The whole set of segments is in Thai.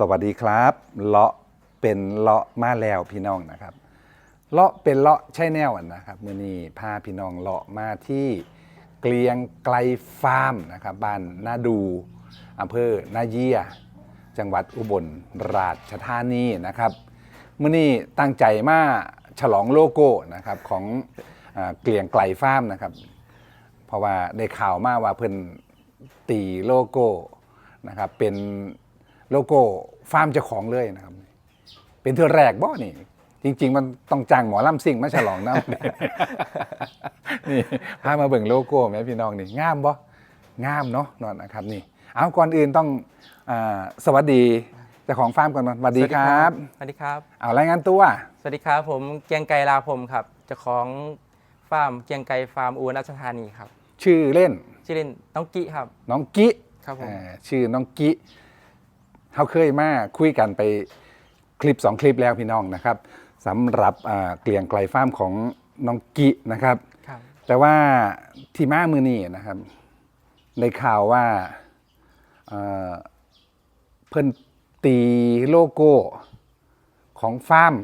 สวัสดีครับเลาะเป็นเลาะมาแล้วพี่น้องนะครับเลาะเป็นเลาะใช่แนวนะครับมื่อนี้พาพี่น้องเลาะมาที่เกลียงไกลฟาร์มนะครับบ้านนาดูอำเภอนาเยีย จังหวัดอุบลราชธานีนะครับมื่อนี้ตั้งใจมาฉลองโลโก้นะครับของอเกลียงไกลฟาร์มนะครับ เพราะว่าได้ข่าวมาว่าเพิ่นตีโลโก้นะครับเป็น โลโก้ฟาร์มเจ้าของเลยนะครับ เป็นเทือแรกบ่นี่ จริง ๆ มันต้องจ้างหมอลำซิ่งมาฉลองน้ำนี่พามาเบิ่งโลโก้แม่พี่น้องนี่งามบ่งามเนาะนอนนะครับนี่ เอาก่อนอื่นต้องอาสวัสดีเจ้าของฟาร์มก่อนเนอะสวัสดีครับสวัสดีครับเอารายงานตัวสวัสดีครับ ผมเกรียงไกรลาพรมครับเจ้าของฟาร์มเกรียงไกรฟาร์มอุบลราชธานีครับ ชื่อเล่น ชื่อเล่นน้องกิครับ น้องกิครับผมอ่าชื่อน้องกิ เขาเคยมาคุยกันไปคลิปสองคลิปแล้วพี่น้องนะครับสำหรับอ่าเกลียงไกลฟาร์มของน้องกินะครับครับ แต่ว่าที่มามือนี่นะครับ ในข่าวว่าเอ่อเพิ่นตีโลโก้ของฟาร์ม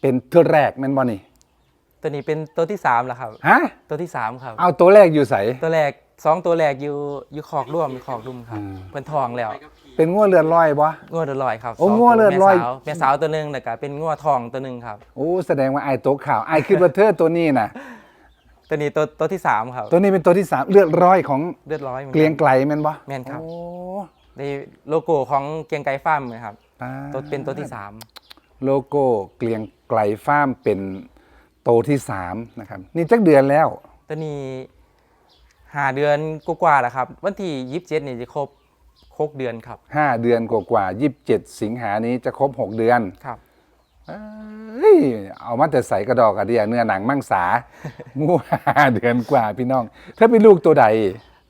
เป็นตัวแรกแม่นบ่นี่ตัวนี้เป็นตัวที่สามแล้วครับ ฮะ ตัวที่สามครับ เอาตัวแรกอยู่ใสตัวแรก สองตัวแรกอยู่อยู่ขอกร่วมอยู่ขอกรุ่มครับ อืม เพิ่นทองแล้วเป็นงัวเลือดลอยบ่งวดเดือดลอยครับโอ้สงัวเลือดลอยแม่สาวแม่สาวตัวหนึงแล้วก็เป็นงวดทองตัวหนึงครับ โอ้แสดงว่าไอ้ตัวข่าวไอ้คือบัตเทอร์ตัวนี้นะตัวนี้ตัวตัวที่สามครับตัวนี้เป็นตัวที่สามเลือดร้อยของเลือดร้อยหมือนเกลียงไกลแม่นบ่แม่นครับ โอ้ในโลโก้ของเกรียงไกรฟาร์มนะครับตาตัวเป็นตัวที่สามโลโก้เกลียงไกลฟาร์มเป็นโตวที่สามนะครับนี่จักเดือนแล้ว ตัวนี้ หาเดือนกว่าๆแล้วครับ วันที่ยี่สิบเจ็ดนี่จะครบครบเดือนครับ5เดือนกว่าๆ27สิงหานี้จะครบ6เดือนครับ เอ้ยเอามาแต่ใส่กระดอกกระเดียเนื้อหนังมังสางูห้าเดือนกว่าพี่น้อง เธอเป็นลูกตัวใด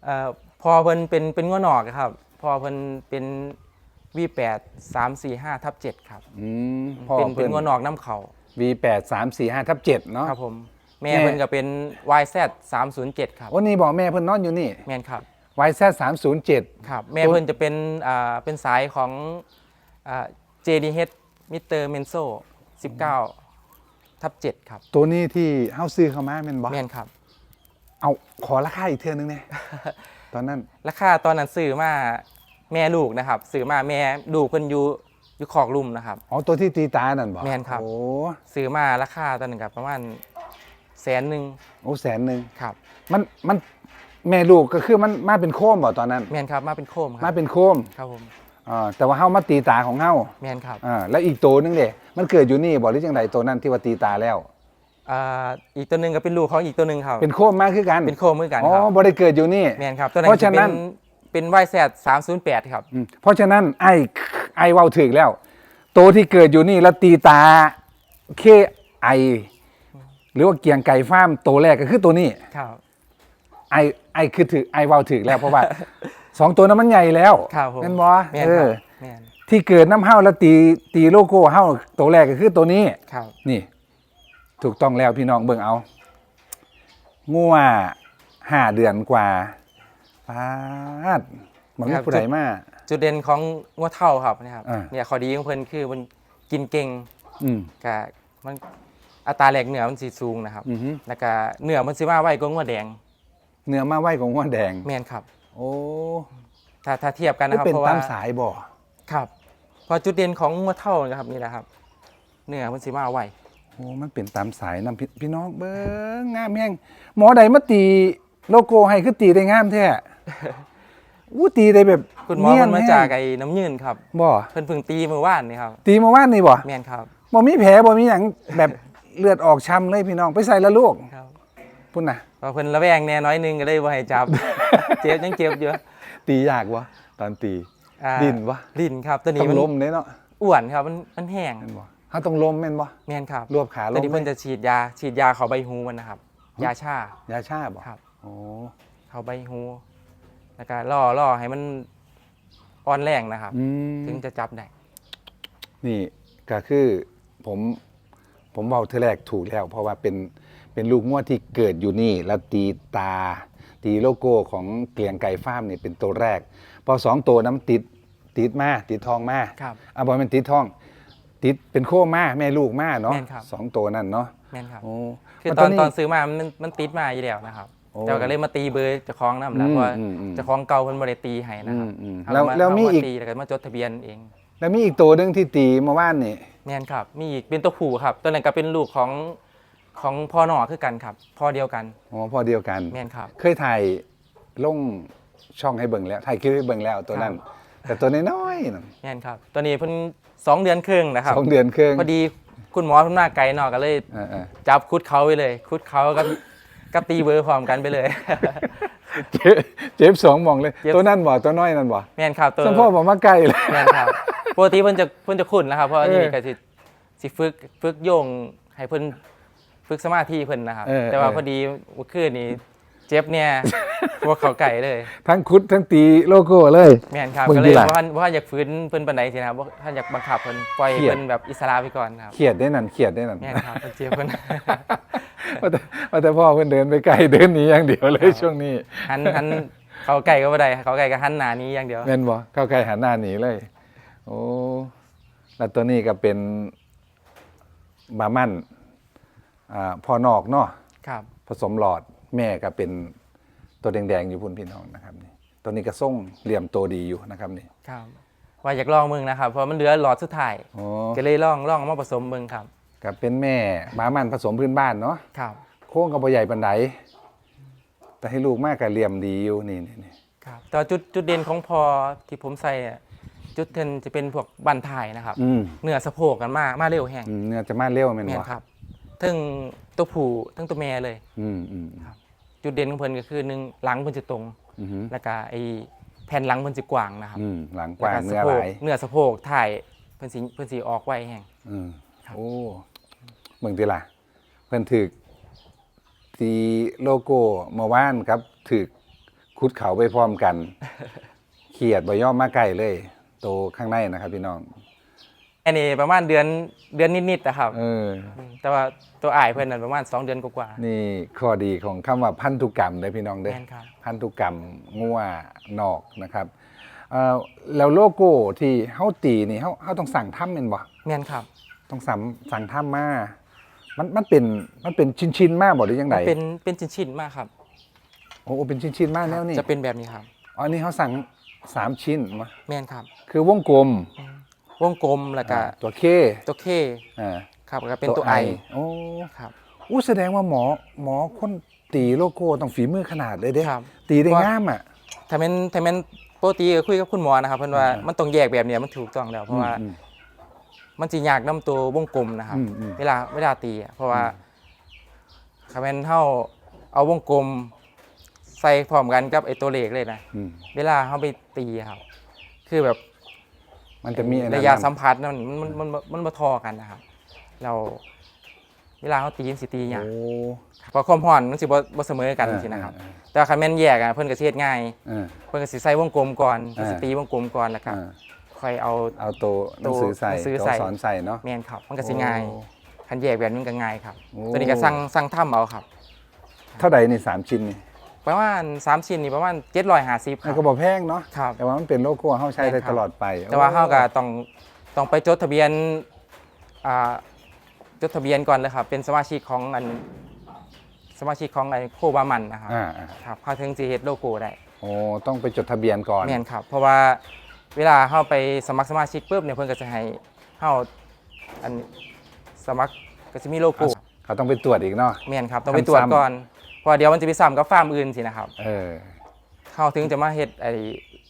เอ่อพอเพิ่นเป็นเป็นงวหนอกครับ พอเพิ่นเป็นวีแปดสามสี่ห้าทับเจ็ดครับ อืมพ่อเป็นเป็เพิ่นนงวหนอกน้ำเขา V8 3 4 5ทับ7เนาะ ครับผม แม่แม่ เพิ่นก็เป็น YZ สามศูนย์เจ็ดครับโอ้นี่บอกแม่เพิ่นนอนอยู่นี่แม่นครับ YZ 307ครับแม่เพิ่นจะเป็นอ่าเป็นสายของอ่า JDH Mr. Menso 19ทับ7ครับตัวนี้ที่เฮาซื้อเข้ามาแม่นบ่แม่นครับ เอาขอราคาอีกเทื่อนึงเนี่ย ตอนนั้นราคาตอนนั้นซื้อมาแม่ลูกนะครับซื้อมาแม่ลูกเพิ่นอยู่อยู่ขอกลุ่มนะครับ อ๋อตัวที่ตีตานั่นบ่แม่นครับ โอ้ซื้อมาราคาตอนนั้นกับประมาณ แสนหนึ่งโอ้แสนหนึ่งครับ มันมันแม่ลูกก็คือมันมาเป็นโคมบ่ตอนนั้น แมนครับมาเป็นโคมคมารับเป็นโคมครับผมอ่าแต่ว่าเฮามาตีตาของเฮาแมนครับอ่าแล้วอีกตัวหนึงเด้มันเกิดอยู่นี่บ่หรือจังไดตัวนั้นที่ว่าตีตาแล้ว อ่าอีกตัวหนึ่งก็เป็นลูกของอีกตัวหนึ่งครับ เป็นโคมมาคือกันเป็นโคมเหมือนกันอ๋อครับบ่ได้เกิดอยู่นี่ แมนครับตัวนั้เพนราะจะฉะเป็นั้นนเป็นวายแซดสามศูนย์แปดครับ อืมเพราะฉะนั้นไอ้ไอ้เว้าถึกแล้ว ตัวที่เกิดอยู่นี่แล้วตีตาเคไอ หรือว่าเกียงไก่ฟาร์มตัวแรกก็คือตัวนี้ ครับ ไอไอคือถือไอเว้าถึกแล้วเพราะว่า สองตัวนั้นมันใหญ่แล้วครับผมแม่นบ่แมนเอครัอบแมนที่เกิดน้ำเห้าแล้วตีตีโลโก้เห้าตัวแรกก็คือตัวนี้ ครับ นี่ ถูกต้องแล้วพี่น้องเบิ่งเอางัวห้าเดือนกว่าปาดมันมีผู้ใดมา จุดเด่นของงัวเท่าครับนะครับอ่า เนี่ยข้อดีของเพิ่นคือมันกินเก่งอืมกับมัน อัตราแหลกเนื้อมันสีสูงนะครับอือฮึแล้วก็เนื้อมันสิมาไวกว่างัวแดงเนื้อมาไหวของงัวแดง แมนครับ โอ้ถ้าถ้าเทียบกันนี่นะครับเป็นเพราะตาว่ามสายบ่ครับเพอจุดเด่นของงัวเท่านะครับนี่แหละครับเนื้อมันสิมาไวโอ้มันเป็นตามสายนำพี่พี่น้องเบิ่งงามแฮงหมอใดมาตีโลโก้ให้คือตีได้งามแท้อู้ตีได้แบบคุณหมอเยมันมาจากแฮงไอ้น้ำยืนครับบ่เพิ่นเพิ่งตีมือว่านนี่ครับ ตีเมาว่านนี่บ่แมนครับบ่มีแผลบ่มีหยังแบบ เลือดออกช้ำเลยพี่น้องไปใส่ละลูกครับพุ่นน่ะพอเพิ่นระแวงแน่น้อยหนึงก็เลยบ่ให้จับ เจ็บยังเจ็บอยู่ตียากวะตอนตี อ่าดินวะ ดินครับตัวนี้ต้องมันล้มเด้เนาะอ้วนครับมันมันแห้งแม่นบ่เฮาต้องล้มแม่นบ่แมนครับรวบขาล้ตัวมนี้เพิ่นจะฉีดยาฉีดยาเข้าใบหูมันนะครับ ยาชา ยาชาบ่ครับ โอ้เข้าใบหูแล้วก็ล่อล่อให้มันอ่อนแรงนะครับ อืม ถึงจะจับได้ นี่ก็คือผม ผมเว้าเทื่อแรกถูกแล้ว เพราะว่าเป็นเป็นลูกงวดที่เกิดอยู่นี่แล้วตีตา ตีโลโก้ของเกลียงไก่ฟาร์มนี่เป็นตัวแรก พอสองตัวน้ำติดติดมาติดทองมาครับอะบอกมันติดทอง ติดเป็นโคมาแม่ลูกมาเนาะแม่นครับ สองตัวนั่นเนาะแม่นครับ โอ้คือมันตอนนี้ตอนซื้อมามันมันติดมาอยู่แล้วนะครับโอ้ เจ้าก็เลยมาตีเบอร์เจ้าของนำแล้วอืมเพราะว่าอืมอืมเจ้าของเก่าเพิ่นบ่ได้ตีให้นะครับอืมอืมเอาแล้วมาแล้วมีเอาาอีกตีแล้วก็มาจดทะเบียนเอง แล้วมีอีกตัวหนึงที่ตีเมาว่านนี่ แม่นครับ มีอีกเป็นตัวผู้ครับ ตัวนั้นก็เป็นลูกของของพ่อหน่อคือกันครับพ่อเดียวกันอ๋อพอเดียวกันแม่นครับ เคยถ่ายลงช่องให้เบิ่งแล้วถ่ายคลิปให้เบิ่งแล้วตัวนั้น แต่ตัวน้อยๆนั่นแม่นครับ ตัวนี้เพิ่นสองเดือนครึ่งนะครับสองเดือนครึ่งพอดีคุณหมอเพิ่นมาไกลเนาะก็เลยเออเออจับคุดเขาไปเลย คุดเขากับกับตีเบอร์พร้อมกันไปเลยเจ็บเจ็บสองหมองเลยเจ็บตัวนั่นบ่ตัวน้อยนั่นบ่แม่นครับตัวสมพ่อบอกมาใกล้เลยแม่นครับ ปกติเพิ่นจะเพิ่นจะคุ้นนะครับ เพราะอันเอนี้อก็สิสิฝึกฝึกโยงให้เพิ่นฝึกสมาธิเพิ่นนะครับ เออแต่ว่าเออ พอดีเมื่อคืนนี้เจ็บเนี่ยพวกเขาไก่เลย ทั้งคุดทั้งตีโลโก้เลย แม่นครับมึงก็ดีเลยล่ะว่าท่านว่าท่านอยากฝืนเพิ่นปานใดสินะครับว่าท่านอยากบังคับเพิ่นปล่อยเครียด เพิ่นแบบอิสระไปก่อนครับเครียดได้นั่นเครียดได้นั่นแม่นครับเพิ่นเจ็บเพิ่น ว่าแต่ว่าแต่พ่อเพิ่นเดินไปไกลเดินหนีอย่างเดียวเลยครับช่วงนี้หันหันเขาไก่ก็บ่ได้เขาไก่ก็หันหน้านี้อย่างเดียวแม่นบ่เข้าใกล้หันหน้าหนีเลยโอ้แล้วตัวนี้ก็เป็นบามั่นอ่าพ่อนอกเนาะครับผสมหลอดแม่ก็เป็นตัวแดงๆอยู่พุ่นพี่น้องนะครับนี่ตัวนี้ก็ส่งเหลี่ยมตัวดีอยู่นะครับนี่ครับ ว่าอยากลองมึงนะครับเพราะมันเหลือหลอดสุดท้ายโอ้ก็เลยลองลองเอามาผสมมึงครับก็เป็นแม่บามันผสมพื้นบ้านเนาะครับโค้งกับใหญ่ปันไดแต่ให้ลูกมากกับเหลี่ยมดีอยู่นี่นี่นี่ ครับแต่ว่าจุดจุดเด่นของพอที่ผมใส่อะ จุดเด่นจะเป็นพวกบันทายนะครับอืมเนื้อสะโพกกันมากมาเร็วแห้งอืมเนื้อจะมาเร็วแม่นแม่นบ่ครับทั้งตัวผู้ทั้งตัวแม่เลย อืมอืมจุดเด่นของเพิ่นก็คือหนึ่งหลังเพิ่นจะตรง อืมแล้วก็ไอ้แผ่นหลังเพิ่นจะกว้างนะครับอืมหลังกว้างแล้เนื้อสะโพหกลายเนื้อสะโพกถ่ายเพิ่นสิเพิ่นสิออกไวแห้ง อืมครับ โอ้เบิ่งติล่ะ เพิ่นถึกตีโลโก้เมื่อวานครับถึกคุดเขาไปพร้อมกัน เขียดบ่ยอมมาใกล้เลย โตข้างในนะครับพี่น้อง อันนี้ประมาณเดือนเดือนนิดๆนะครับ เออ แต่ว่าตัวอ้ายเพิ่นนั่นประมาณสองเดือนกว่าๆนี่ข้อดีของคำว่าพันธุกรรมเด้อพี่น้องเด้อแม่นครับ พันธุกรรมงัวนอกนะครับเอ่อแล้วโลโก้ที่เฮาตีนี่เฮาเฮาต้องสั่งทำแม่นบ่แม่นครับต้องสั่งสั่งทำมา มันมันเป็นมันเป็นชิ้นๆมาบ่หรือยังไงมันเป็นเป็นชิ้นๆมากครับ โอ้โอ้เป็นชิ้นๆมาแล้วนี่จะเป็นแบบนี้ครับ อ๋อนี่เขาสั่ง สามชิ้นมาแม่นครับ คือวงกลมวงกลมแล้วก็อ่าตัวเคตัวเคอ่าครับแล้วก็เป็นตัวไอโอ้ครับอู้แสดงว่าหมอหมอคนตีโลโก้ต้องฝีมือขนาดเลยเด้ครับ ตีได้ว่างามอะ ถ้าแม่นถ้าแม่นปกติก็คุยกับคุณหมอนะครับเพิ่นว่าอ่ามั มันต้องแยกแบบเนี้ยมันถูกต้องแล้วเพราะว่าอืม มันสิยากนํตัววงกลมนะครับ อืมอืมเวลาเวลาตีอะเพราะว่าถ้าแม่นเฮาเอาวงกลม ใส่พร้อมกันกับไอ้ตัวเลขเลยนะอืมเวลาเฮาไปตีอะครับ คือแบบมันจะมีอันนั้นระยะสัมผัสมันมันมันมันมันบ่ทอกันนะครับเราเวลาเขาตีมันสิตีหยังโอ้เพราะความร้อนมันสิบ่บ่เสมอกันอ่าสินะครับ อ่าแต่ว่าคันแม่นแยกอะเพิ่นก็สิเฮ็ดง่ายเออเพิ่นก็สิใส่วงกลมก่อนเพิ่นสิอ่า ตีวงกลมก่อนแล้วก็อ่าค่อยเอา เอาตัวหนังสือใส่หนังสือตัวใส่ สอนใส่เนาะ แม่นครับมันก็สิง่ายโอ้คันแยกแบบนี้ก็ง่ายครับ โอ้ ตัวนี้ก็สั่งสั่งทำเอาครับ เท่าไหร่นี่สามชิ้นนี่ ประมาณ3ชิ้นนี่ประมาณ750คมัรันบ ก็บอกแพงเนาะครับ แต่ว่ามันเป็นโลโก้เฮาใช้ได้แพงครับตลอดไปแต่ว่าโอ้เฮาก็ต้องต้องไปจดทะเบียนอ่าจดทะเบียนก่อนเลยครับ เป็นสมาชิกของอันสมาชิกของไอ้โคบามันนะครับอ่าอ่าครับเขาถึงสิเฮ็ดโลโก้ได้ โอ้ต้องไปจดทะเบียนก่อน แม่นครับ เพราะว่าเวลาเข้าไปสมัครสมาชิกปุ๊บเนี่ยเพิ่นก็จะให้เข้าอันสมัครก็จะมีโลโก้เขาต้องไปตรวจอีกเนาะ แม่นครับต้องไปตรวจซ้ำๆก่อน เพราะเดี๋ยวมันจะไปซ้ำกับฟาร์มอื่นสินะครับเออ เขาถึงจะมาเฮ็ดไอ้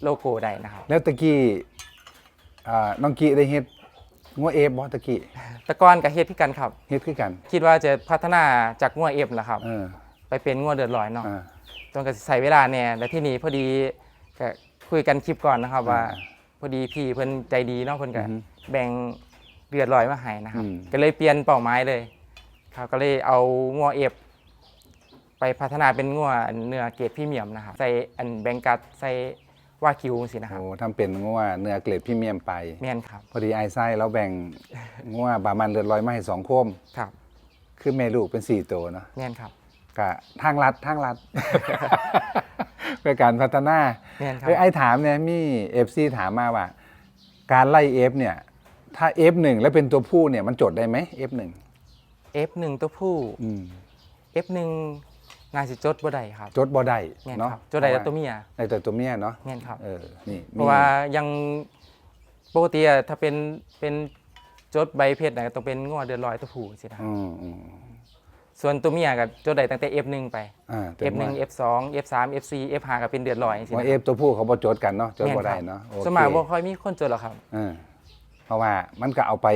โลโก้ได้นะครับ แล้วตะกี้อ่าน้องกี้ได้เฮ็ดงัวเอฟบ่ตะกี้แต่ก่อนก็เฮ็ดคือกันครับ เฮ็ดคือกัน คิดว่าจะพัฒนาจากงัวเอฟล่ะครับ เออไปเป็นงัวเดือดร้อยเนาะอ่า จนก็สิใส่เวลาแน่แล้วที่นี่พอดีก็คุยกันคลิปก่อนนะครับว่า อ่าพอดีพี่เพิ่นใจดีเนาะเพิ่นก็อือฮึแบ่งเดือดร้อยมาให้นะครับ อืม ก็เลยเปลี่ยนเป้าหมายเลยครับก็เลยเอางัวเอฟ ไปพัฒนาเป็นงัวเนื้อเกรดพรีเมียมนะครับใส่อันแบงกัดใส่วากิวสินะครับโอ้ทำเป็นงัวเนื้อเกรดพรีเมียมไป แม่นครับพอดีไอ้ไส้แล้วแบ่งงัวบามันเลือดลอยมาให้สองโคม ครับคือแม่ลูกเป็นสี่ตัวเนาะแม่นครับกะทางลัดทางลัด เพื่อการพัฒนาแม่นครับ เฮ้ยไอ้ถามเนี่ยมีเอฟซีถามมาว่า การไล่ F เนี่ย ถ้า F1 แล้วเป็นตัวผู้เนี่ยมันจดได้ไหม F1 F1 ตัวผู้ อืม F1 น่าสิจดบ่ได้ครับจดบ่ได้แม่นเนาะครับจดได้แต่ตัวเมียได้แต่ตัวเมียเนาะแม่นครับ เออนี่เพราะว่ายังปกติอะถ้าเป็นเป็นจดใบเพชรนะก็ต้องเป็นงวเดือนลอยตัวผู้สินะครับอืมอืมส่วนตัวเมียก็จดได้ตั้งแต่ F1 ไป อ่าแต่ F1 ว่า F2 F3 F4 F5 ก็เป็นเดือนลอยสิว่านะ F ตัวผู้เขาบ่จดกันเนาะจดบ่ได้แม่นครับเนาะโอเคสวนมัยบ่ค่อยมีคนจดหรอกครับ เออเพราะว่ามันก็เอาไป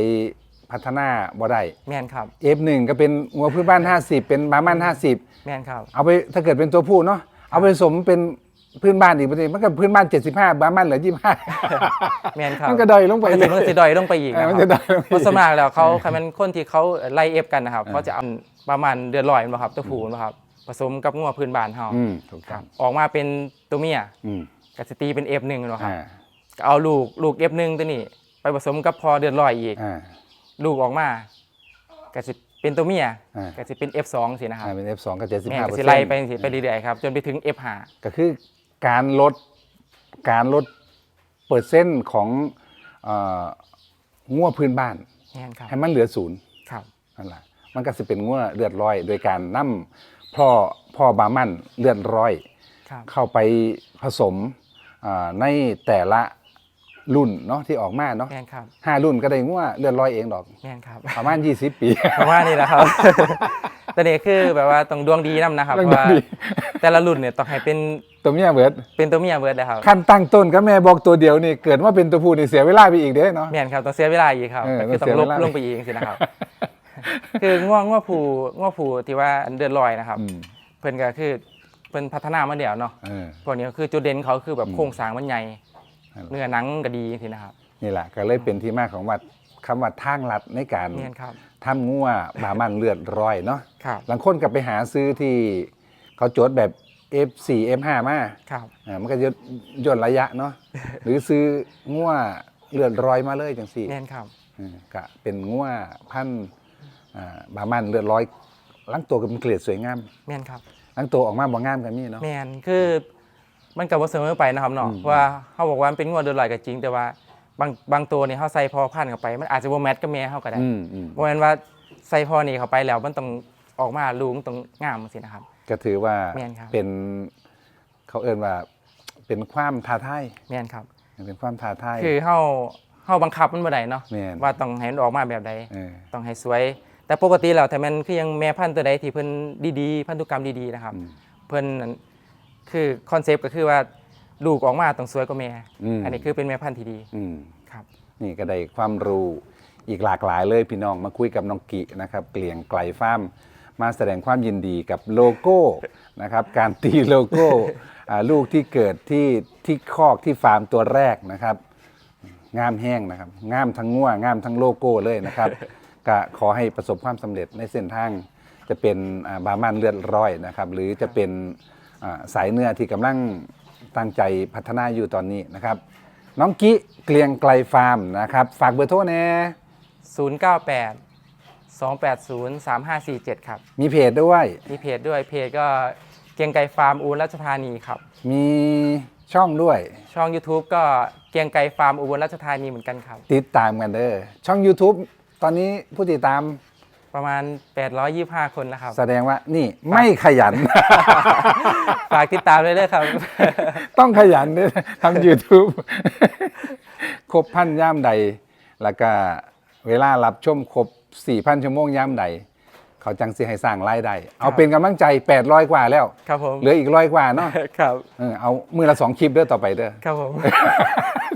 พัฒนาบ่ได้ แม่นครับ F1 ก็เป็นงัวพื้นบ้าน 50 เป็นบามัน50 แม่นครับ เอาไปถ้าเกิดเป็นตัวผู้เนาะเอาไปผสมเป็นพื้นบ้านอีกประเด็นมันก็พื้นบ้าน 75 บามันเหลือ25แม่นครับมันก็ดอยลงไปมันเลจะยมันก็สิดอยลงไปอีกเออนะมันคจะรับดอยลงไปเพราะสวนอีกมากแล้วเขาคันมันคนที่เขาไล่เอฟกันนะครับเขาจะเอาประมาณเดือนลอยมาครับตัวผู้มาครับผสมกับงัวพื้นบ้านเฮาอืมถูกคต้รัอบงออกมาเป็นตัวเมียอืมก็จะตีเป็น F1 เนาะครับอ่าก็เอาลูกลูก F1 ตัวนี้ ไปผสมกับพอเดือนลอยอีก อ่า ลูกออกมาก็จะเป็นตัวเมียอ่า ก็จะเป็น F2 สินะครับอ่าเป็น F2 ก็แม่75ก็จะไล่ไปสิไปเรื่อยๆครับจนไปถึง F5 ก็คือการลดการลดเปอร์เซ็นต์ของเอ่องัวพื้นบ้าน แม่นครับให้มันเหลือศูนย์ครับ นั่นแหละมันก็จะเป็นงัวเลือดร้อย โดยการนำพ่อพ่อบามันเลือดร้อย ครับ เข้าไปผสมอ่าในแต่ละ รุ่นเนาะที่ออกมาเนาะแม่นครับห้ารุ่นก็ได้งัวเลือดร้อยเองดอก แม่นครับ ประมาณ 20 ปี ประมาณนี้แหละครับ แต่นี่คือแบบว่าต้องดวงดีนํนะครับต้องเพราะดวงว่า ดี แต่ละรุ่นเนี่ยต้องให้เป็นตัวเมียเบิดเป็นตัวเมียเบิดเลยครับ ขั้นตั้งต้นก็แม่บอกตัวเดียวนี่เกิดว่าเป็นตัวผู้นี่เสียเวลาไปอีกเด้เนาะ แม่นครับต้องเสียเวลาอีกครับเออก็คือต้ต้อองงเสีลยบเวลา ลงไปอีกสินะครับ คือง่วงง่วผูง่วผูที่ว่าอันเดือนลอยนะครับ อืมเพิ่นก็คือเพิ่นพัฒนามาเดี๋ยวเนาะเออ พวกนี้ก็คือจุดเด่นเขาคือแบบอืมโครงสร้างมันใหญ่นั่นแหละ เนื้อหนังก็ดีสินะครับ นี่แหละก็เลยเป็นที่มาของว่าคำว่าทางลัดในการเนี่ยครับ ทำงัวบามันเลือดร้อยเนาะครับบางคนก็ไปหาซื้อที่เขาจดแบบ F4 F5 มาครับ อ่ามันก็จะย่นระยะเนาะหรือซื้องัวเลือดร้อยมาเลยจังสี่แน่นครับ อืมก็เป็นงัวพันธุ์อ่าบามันเลือดร้อยลังตัวก็เป็นเกลียดสวยงามแม่นครับลังตัวออกมาบ่งามกันนี่เนาะแม่นคือ มันกับว่าเสมอไปนะครับเนาะอืม ว่าเขาบอกว่ามันเป็นงวดเดือนลอยก็จริง แต่ว่าบางบางตัวเนี่ยเขาใส่พอพันธุ์เข้าไป มันอาจจะบ่แมทกับแม่เขาก็ได้อืมอืมเพราะฉะนั้นว่าใส่พอนี่เข้าไปแล้วมันต้องออกมาลูกมันต้องงามสินะครับ ก็ถือว่าแม่นครับ เป็นเขาเอ่นว่า เป็นความท้าทายแม่นครับ เป็นความท้าทาย คือเฮาเฮาบังคับมันบ่ได้เนาะแม่น ว่าต้องให้มันออกมาแบบใด เออ ต้องให้สวย แต่ปกติแล้วถ้ามันคือยังแม่พันธุ์ตัวใดที่เพิ่นดีๆ พันธุกรรมดีๆนะครับ อืม เพิ่นนั่น คือคอนเซปต์ก็คือว่าลูกออกมาต้องสวยกว่าแม่ อืม อันนี้คือเป็นแม่พันธุ์ที่ดีอืม ครับ นี่ก็ได้ความรู้อีกหลากหลายเลยพี่น้องมาคุยกับน้องกินะครับ เกลียงไกลฟาร์มมาแสดงความยินดีกับโลโก้นะครับ การตีโลโก้อ่าลูกที่เกิดที่ที่คอกที่ฟาร์มตัวแรกนะครับ งามแห้งนะครับ งามทั้งง่วงามทั้งโลโก้เลยนะครับ ก็ขอให้ประสบความสำเร็จในเส้นทาง จะเป็นอ่าบามันเลือดร้อยนะครับ หรือจะเป็นอ่า สายเนื้อที่กำลังตั้งใจพัฒนาอยู่ตอนนี้นะครับ น้องกิเกลียงไกลฟาร์มนะครับ ฝากเบอร์โทรแน่098 280 3547 ครับ มีเพจด้วย มีเพจด้วยเพจก็เกียงไก่ฟาร์มอุบลราชธานีครับ มีช่องด้วย ช่อง YouTube ก็เกียงไก่ฟาร์มอุบลราชธานีเหมือนกันครับ ติดตามกันเด้อช่อง YouTube ตอนนี้ผู้ติดตาม ประมาณ 825 คนแล้วครับ แสดงว่านี่ไม่ขยัน ฝากติดตามด้วยด้วยครับ ต้องขยันด้วยทำ YouTube ครบพันย่ามใด แล้วก็เวลารับชมครบ4,000 ชั่วโมงย่ามใด เขาจังสิให้สร้างรายได้ เอาเป็นกำลังใจ 800 กว่าแล้ว ครับผม เหลืออีกร้อยกว่าเนาะครับ เออเอามือละสองคลิปเด้อต่อไปเด้อ ครับผม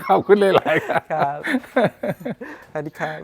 ขอบคุณเลยหลายๆครับ ครับ สวัสดีครับ